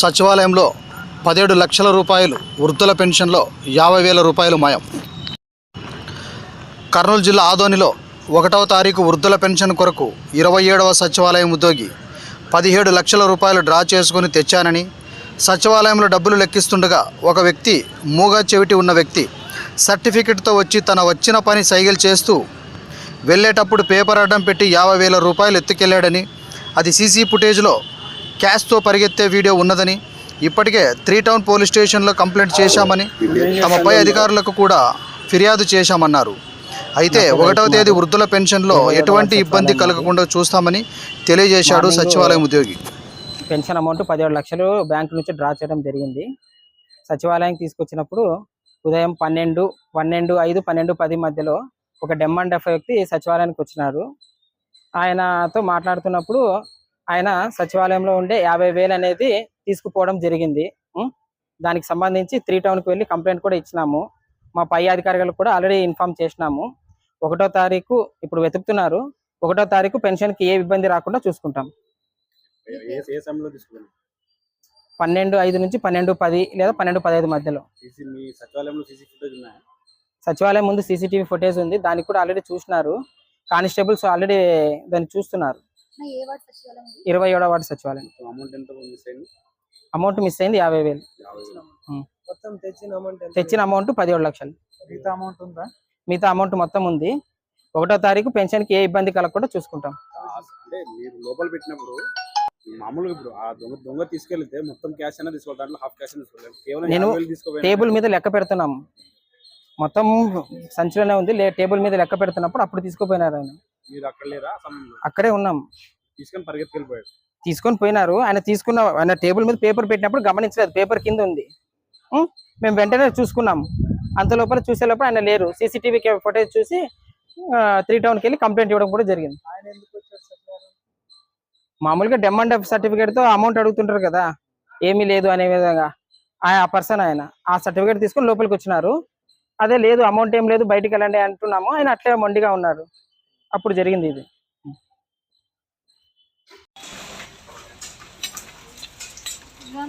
సచివాలయంలో పదిహేడు లక్షల రూపాయలు వృద్ధుల పెన్షన్లో యాభై వేల రూపాయలు మాయం. కర్నూలు జిల్లా ఆదోనిలో ఒకటవ తారీఖు వృద్ధుల పెన్షన్ కొరకు ఇరవై ఏడవ సచివాలయం ఉద్యోగి పదిహేడు లక్షల రూపాయలు డ్రా చేసుకుని తెచ్చానని సచివాలయంలో డబ్బులు లెక్కిస్తుండగా ఒక వ్యక్తి మూగా చెవిటి ఉన్న వ్యక్తి సర్టిఫికెట్తో వచ్చి తన వచ్చిన పని సైగలు చేస్తూ వెళ్ళేటప్పుడు పేపర్ అడ్డం పెట్టి యాభై వేల రూపాయలు ఎత్తుకెళ్ళాడని అది సీసీ ఫుటేజ్లో క్యాష్తో పరిగెత్తే వీడియో ఉన్నదని ఇప్పటికే త్రీ టౌన్ పోలీస్ స్టేషన్లో కంప్లైంట్ చేశామని తమ పై అధికారులకు కూడా ఫిర్యాదు చేశామన్నారు. అయితే ఒకటవ తేదీ వృద్ధుల పెన్షన్లో ఎటువంటి ఇబ్బంది కలగకుండా చూస్తామని తెలియజేశాడు సచివాలయం ఉద్యోగి. పెన్షన్ అమౌంట్ పదిహేడు లక్షలు బ్యాంక్ నుంచి డ్రా చేయడం జరిగింది. సచివాలయం తీసుకొచ్చినప్పుడు ఉదయం పన్నెండు పన్నెండు ఐదు పన్నెండు పది మధ్యలో ఒక డెమ్ అండ్ డెఫ్ వ్యక్తి సచివాలయానికి వచ్చినారు. ఆయనతో మాట్లాడుతున్నప్పుడు ఆయన సచివాలయంలో ఉండే యాభై వేలు అనేది తీసుకుపోవడం జరిగింది? దానికి సంబంధించి త్రీ టౌన్కి వెళ్ళి కంప్లైంట్ కూడా ఇచ్చినాము. మా పై అధికారులకు కూడా ఆల్రెడీ ఇన్ఫామ్ చేసినాము. ఒకటో తారీఖు ఇప్పుడు వెతుకుతున్నారు. ఒకటో తారీఖు పెన్షన్కి ఏ ఇబ్బంది రాకుండా చూసుకుంటాం. పన్నెండు ఐదు నుంచి పన్నెండు పది లేదా పన్నెండు పదహైదు మధ్యలో. సచివాలయం ముందు సీసీటీవీ ఫుటేజ్ ఉంది. దానికి కూడా ఆల్రెడీ చూసినారు. కానిస్టేబుల్స్ ఆల్రెడీ దాన్ని చూస్తున్నారు. ఇరవై ఏడవ వార్డు సచివాలయం. అమౌంట్ ఎంత మిస్ అయింది? అమౌంట్ మిస్ అయింది యాభై వేలు. మొత్తం తెచ్చిన అమౌంట్? తెచ్చిన అమౌంట్ పదిహేడు లక్షలు. మిగతా అమౌంట్ ఉందా? మిగతా అమౌంట్ మొత్తం ఉంది. ఒకటో తారీఖు పెన్షన్కి ఏ ఇబ్బంది కలగకుండా చూసుకుంటాం. అంటే మీరు లోపల పెట్టినప్పుడు మామూలుగా ఇప్పుడు ఆ దొంగ దొంగ తీసుకెళ్తే మొత్తం క్యాష్ తీసుకోవాలి. దాంట్లో హాఫ్ క్యాష్ కేవలం నేను టేబుల్ మీద లెక్క పెడుతున్నాం. మొత్తం సంచిలోనే ఉంది. లే టేబుల్ మీద లెక్క పెడుతున్నప్పుడు అప్పుడు తీసుకుపోయినారు ఆయన. మీరు అక్కడ లేరా ఉన్నాం. తీసుకొని పరిగెత్తుకెళ్ళిపోయాడు తీసుకొని పోయినారు. ఆయన తీసుకున్న ఆయన టేబుల్ మీద పేపర్ పెట్టినప్పుడు గమనించలేదు. పేపర్ కింద ఉంది? మేము వెంటనే చూసుకున్నాం. అంత లోపల చూసే లోపల ఆయన లేరు. సీసీటీవీ ఫుటేజ్ చూసి త్రీ టౌన్కి వెళ్ళి కంప్లైంట్ ఇవ్వడం కూడా జరిగింది. మామూలుగా డెమ్ అండ్ డెఫ్ సర్టిఫికేట్తో అమౌంట్ అడుగుతుంటారు కదా. ఏమీ లేదు అనే విధంగా. ఆ పర్సన్ ఆయన. ఆ సర్టిఫికేట్ తీసుకొని లోపలికి వచ్చినారు. అదే లేదు అమౌంట్ ఏం లేదు బయటికి వెళ్ళండి అంటున్నాము. ఆయన అట్లే మొండిగా ఉన్నారు. అప్పుడు జరిగింది ఇది. ఇదిగో